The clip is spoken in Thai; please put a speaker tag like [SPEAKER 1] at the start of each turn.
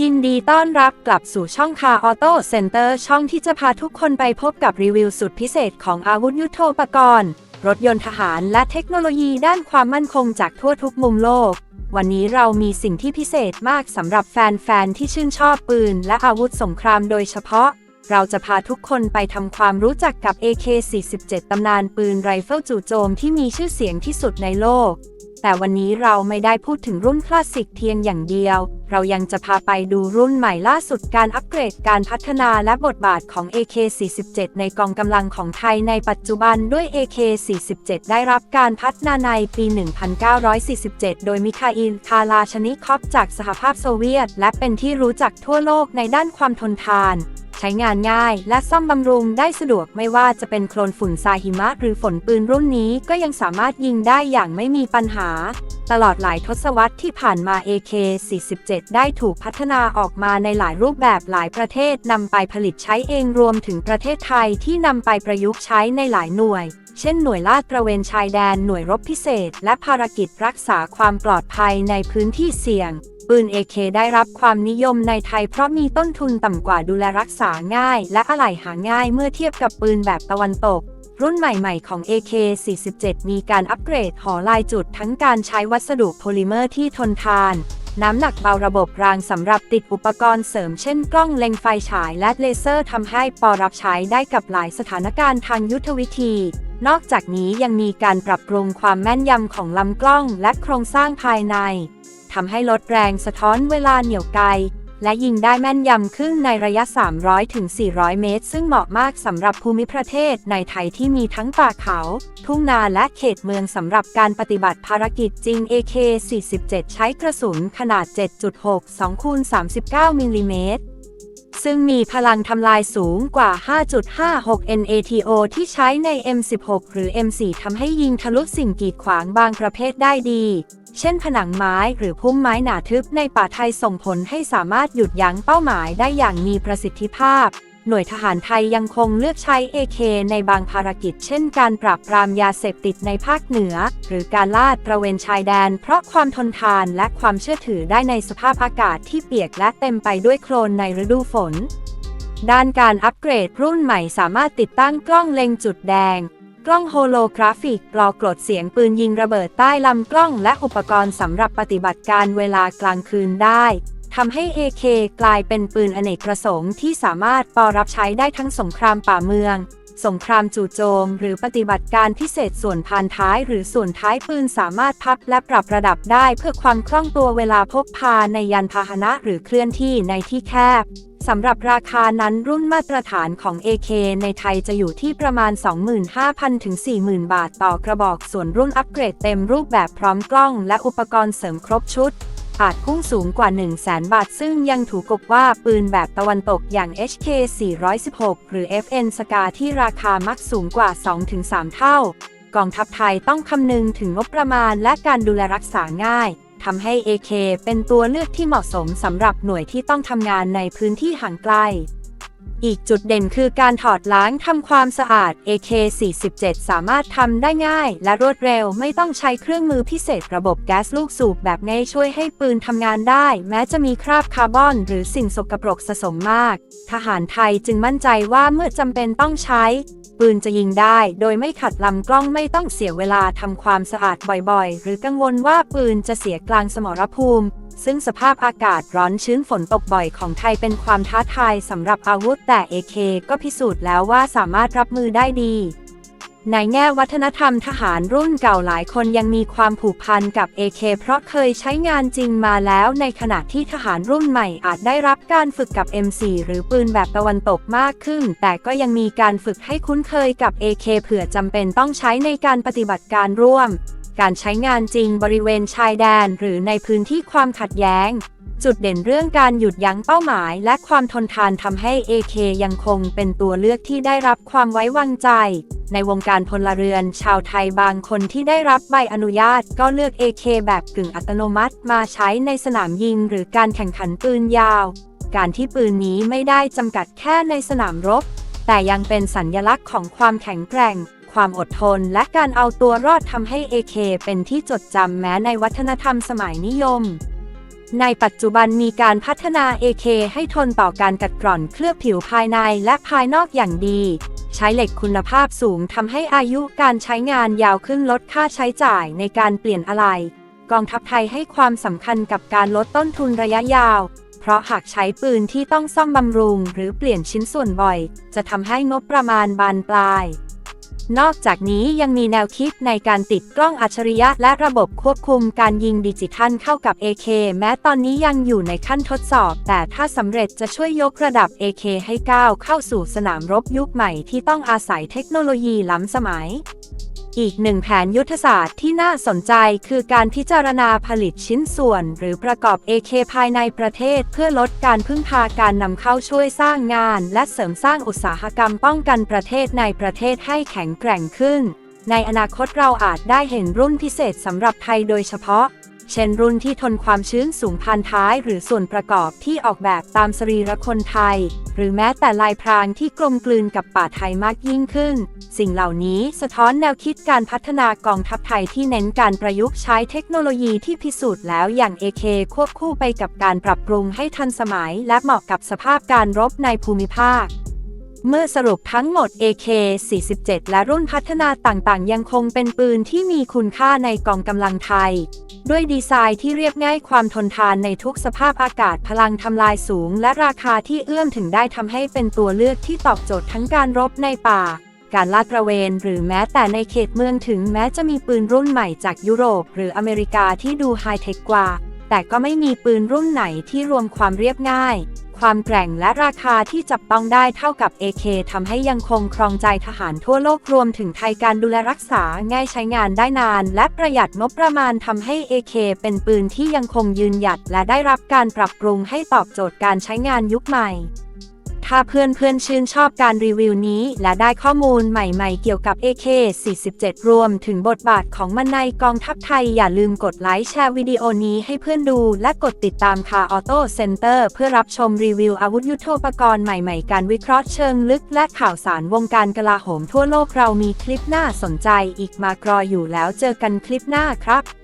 [SPEAKER 1] ยินดีต้อนรับกลับสู่ช่องคาออโต้เซ็นเตอร์ช่องที่จะพาทุกคนไปพบกับรีวิวสุดพิเศษของอาวุธยุโทโธปกรณ์ รถยนต์ทหารและเทคโนโลยีด้านความมั่นคงจากทั่วทุกมุมโลก วันนี้เรามีสิ่งที่พิเศษมากสำหรับแฟนๆที่ชื่นชอบปืน และอาวุธสงครามโดยเฉพาะ เราจะพาทุกคนไปทำความรู้จักกับ AK-47 ตำนานปืนไรเฟิลจู่โจมที่มีชื่อเสียงที่สุดในโลก แต่วันนี้เราไม่ได้พูดถึงรุ่นคลาสสิกเพียงอย่างเดียว เรายังจะพาไปดูรุ่นใหม่ล่าสุดการอัปเกรดการพัฒนาและบทบาทของ AK47 ในกองกำลังของไทยในปัจจุบันด้วย AK47 ได้รับการพัฒนาในปี 1947 โดยมิคาอิลคาลาชนิคอฟจากสหภาพโซเวียต และเป็นที่รู้จักทั่วโลกในด้านความทนทาน ช้งานง่าย และซ่อมบำรุงได้สะดวกไม่ว่าจะเป็นโคลนฝุ่นทรายหิมะ หรือฝนปืนรุ่นนี้ก็ยังสามารถยิงได้อย่างไม่มีปัญหา ตลอดหลายทศวรรษที่ผ่านมา AK-47 ได้ถูกพัฒนาออกมาในหลายรูปแบบหลายประเทศนำไปผลิตใช้เองรวมถึงประเทศไทยที่นำไปประยุกต์ใช้ในหลายหน่วย เช่นหน่วยลาดตระเวนชายแดนหน่วยรบพิเศษ และภารกิจรักษาความปลอดภัยในพื้นที่เสี่ยง ปืน AK ได้รับความนิยมในไทยเพราะมีต้นทุนต่ำกว่าดูแลรักษาง่าย และอะไหล่หาง่ายเมื่อเทียบกับปืนแบบตะวันตก รุ่นใหม่ๆของ AK47 มีการอัปเกรดหอลายจุดทั้งการใช้วัสดุโพลิเมอร์ที่ทนทาน น้ำหนักเบาระบบรางสำหรับติดอุปกรณ์เสริมเช่นกล้องเล็งไฟฉายและเลเซอร์ทำให้ปอรับใช้ได้กับหลายสถานการณ์ทางยุทธวิธีนอกจากนี้ยังมีการปรับปรุงความแม่นยำของลำกล้องและโครงสร้างภายใน ทำให้ลดแรงสะท้อนเวลาเหนี่ยวไกล และยิงได้แม่นยำขึ้นในระยะ 300ถึง400 เมตร ซึ่งเหมาะมากสำหรับภูมิประเทศในไทยที่มีทั้งป่าเขา ทุ่งนาและเขตเมืองสำหรับการปฏิบัติภารกิจจริง AK-47 ใช้กระสุนขนาด 7.6 2คูณ39มิลลิเมตรซึ่งมีพลังทำลายสูงกว่า 5.56 NATO ที่ใช้ใน M16 หรือ M4 ทำให้ยิงทะลุสิ่งกีดขวางบางประเภทได้ดี เช่นผนังไม้หรือพุ่มไม้หนาทึบในป่าไทยส่งผลให้สามารถหยุดยั้งเป้าหมายได้อย่างมีประสิทธิภาพ หน่วยทหารไทยยังคงเลือกใช้ AK ในบางภารกิจ เช่นการปราบปรามยาเสพติดในภาคเหนือ หรือการลาดตระเวนชายแดน เพราะความทนทานและความเชื่อถือได้ในสภาพอากาศที่เปียกและเต็มไปด้วยโคลนในฤดูฝนด้านการอัปเกรดรุ่นใหม่สามารถติดตั้งกล้องเล็งจุดแดง กล้องโฮโลกราฟิกรอกรดเสียงปืนยิงระเบิดใต้ลำกล้องและอุปกรณ์สำหรับปฏิบัติการเวลากลางคืนได้ทำให้ AK กลายเป็นปืนอเนกประสงค์ที่สามารถปอรับใช้ได้ทั้งสงครามป่าเมือง สงครามจู่โจม หรือปฏิบัติการพิเศษส่วนพานท้ายหรือส่วนท้ายปืนสามารถพับและปรับระดับได้เพื่อความคล่องตัวเวลาพกพาในยานพาหนะหรือเคลื่อนที่ในที่แคบสำหรับราคานั้นรุ่นมาตรฐานของ AK ในไทยจะอยู่ที่ประมาณ 25,000 ถึง 40,000 บาทต่อกระบอกส่วนรุ่นอัปเกรดเต็มรูปแบบพร้อมกล้องและอุปกรณ์เสริมครบชุด ขาดพุ่งสูงกว่า 1 0 0 0 0 0 บาท ซึ่งยังถูกกบว่าปืนแบบตะวันตกอย่าง HK 416 หรือ FN SCAR ที่ราคามักสูงกว่า 2-3 เท่า กองทัพไทยต้องคำนึงถึงงบประมาณและการดูแลรักษาง่ายทำให้ AK เป็นตัวเลือกที่เหมาะสมสำหรับหน่วยที่ต้องทำงานในพื้นที่ห่างไกล อีกจุดเด่นคือการถอดล้างทำความสะอาด AK47 สามารถทำได้ง่าย และรวดเร็วไม่ต้องใช้เครื่องมือพิเศษระบบแก๊สลูกสูบแบบง่ายช่วยให้ปืนทำงานได้ แม้จะมีคราบคาร์บอน หรือสิ่งสกปรกสะสมมาก ทหารไทยจึงมั่นใจว่าเมื่อจำเป็นต้องใช้ ปืนจะยิงได้ โดยไม่ขัดลำกล้องไม่ต้องเสียเวลาทำความสะอาดบ่อยๆ หรือกังวลว่าปืนจะเสียกลางสมรภูมิ ซึ่งสภาพอากาศร้อนชื้นฝนตกบ่อยของไทยเป็นความท้าทายสำหรับอาวุธแต่ AK ก็พิสูจน์แล้วว่าสามารถรับมือได้ดี ในแง่วัฒนธรรมทหารรุ่นเก่าหลายคนยังมีความผูกพันกับ AK เพราะเคยใช้งานจริงมาแล้วในขณะที่ทหารรุ่นใหม่อาจได้รับการฝึกกับ M4 หรือปืนแบบตะวันตกมากขึ้น แต่ก็ยังมีการฝึกให้คุ้นเคยกับ AK เผื่อจำเป็นต้องใช้ในการปฏิบัติการร่วม การใช้งานจริงบริเวณชายแดน หรือในพื้นที่ความขัดแย้ง จุดเด่นเรื่องการหยุดยั้งเป้าหมาย และความทนทานทำให้ AK ยังคงเป็นตัวเลือกที่ได้รับความไว้วางใจ ในวงการพลเรือน ชาวไทยบางคนที่ได้รับใบอนุญาต ก็เลือก AK แบบกึ่งอัตโนมัติมาใช้ในสนามยิงหรือการแข่งขันปืนยาว การที่ปืนนี้ไม่ได้จำกัดแค่ในสนามรบ แต่ยังเป็นสัญญลักษณ์ของความแข็งแกร่งความอดทนและการเอาตัวรอดทำให้ AK เป็นที่จดจำแม้ในวัฒนธรรมสมัยนิยม ในปัจจุบันมีการพัฒนา AK ให้ทนต่อการกัดกร่อนเคลือบผิวภายในและภายนอกอย่างดี ใช้เหล็กคุณภาพสูงทำให้อายุการใช้งานยาวขึ้นลดค่าใช้จ่ายในการเปลี่ยนอะไหล่กองทัพไทยให้ความสำคัญกับการลดต้นทุนระยะยาว เพราะหากใช้ปืนที่ต้องซ่อมบำรุง หรือเปลี่ยนชิ้นส่วนบ่อย จะทำให้งบประมาณบานปลาย นอกจากนี้ยังมีแนวคิดในการติดกล้องอัจฉริยะ และระบบควบคุมการยิงดิจิทัลเข้ากับ AK แม้ตอนนี้ยังอยู่ในขั้นทดสอบ แต่ถ้าสำเร็จจะช่วยยกระดับ AK ให้ก้าวเข้าสู่สนามรบยุคใหม่ที่ต้องอาศัยเทคโนโลยีล้ำสมัย อีกหนึ่งแผนยุทธศาสตร์ที่น่าสนใจคือการพิจารณาผลิตชิ้นส่วน หรือประกอบ AK ภายในประเทศ เพื่อลดการพึ่งพาการนำเข้าช่วยสร้างงาน และเสริมสร้างอุตสาหกรรมป้องกันประเทศในประเทศให้แข็งแกร่งขึ้น ในอนาคตเราอาจได้เห็นรุ่นพิเศษสำหรับไทยโดยเฉพาะ เช่นรุ่นที่ทนความชื้นสูงพันท้ายหรือส่วนประกอบที่ออกแบบตามสรีระคนไทย หรือแม้แต่ลายพรางที่กลมกลืนกับป่าไทยมากยิ่งขึ้น สิ่งเหล่านี้สะท้อนแนวคิดการพัฒนากองทัพไทยที่เน้นการประยุกต์ใช้เทคโนโลยีที่พิสูจน์แล้วอย่าง AK ควบคู่ไปกับการปรับปรุงให้ทันสมัย และเหมาะกับสภาพการรบในภูมิภาค เมื่อสรุปทั้งหมด AK-47 และรุ่นพัฒนาต่างๆ ยังคงเป็นปืนที่มีคุณค่าในกองกำลังไทย ด้วยดีไซน์ที่เรียบง่ายความทนทานในทุกสภาพอากาศพลังทำลายสูง และราคาที่เอื้อมถึงได้ทำให้เป็นตัวเลือกที่ตอบโจทย์ทั้งการรบในป่า การลาดตระเวนหรือแม้แต่ในเขตเมืองถึงแม้จะมีปืนรุ่นใหม่จากยุโรป หรืออเมริกาที่ดูไฮเทคกว่า แต่ก็ไม่มีปืนรุ่นไหนที่รวมความเรียบง่าย ความแกร่งและราคาที่จับต้องได้เท่ากับ AK ทำให้ยังคงครองใจทหารทั่วโลกรวมถึงไทยการดูแลรักษาง่ายใช้งานได้นาน และประหยัดงบประมาณทำให้ AK เป็นปืนที่ยังคงยืนหยัด และได้รับการปรับปรุงให้ตอบโจทย์การใช้งานยุคใหม่ ถ้าเพื่อนเพื่อนชื่นชอบการรีวิวนี้ และได้ข้อมูลใหม่ๆเกี่ยวกับ AK47 รวมถึงบทบาทของมันในกองทัพไทย อย่าลืมกดไลค์แชร์วิดีโอนี้ให้เพื่อนดู และกดติดตามคาออโต้เซ็นเตอร์เพื่อรับชมรีวิวอาวุธยุทโธปกรณ์ใหม่ๆ การวิเคราะห์เชิงลึก และข่าวสารวงการกลาโหมทั่วโลกเรามีคลิปน่าสนใจอีกมากรออยู่แล้วเจอกันคลิปหน้าครับ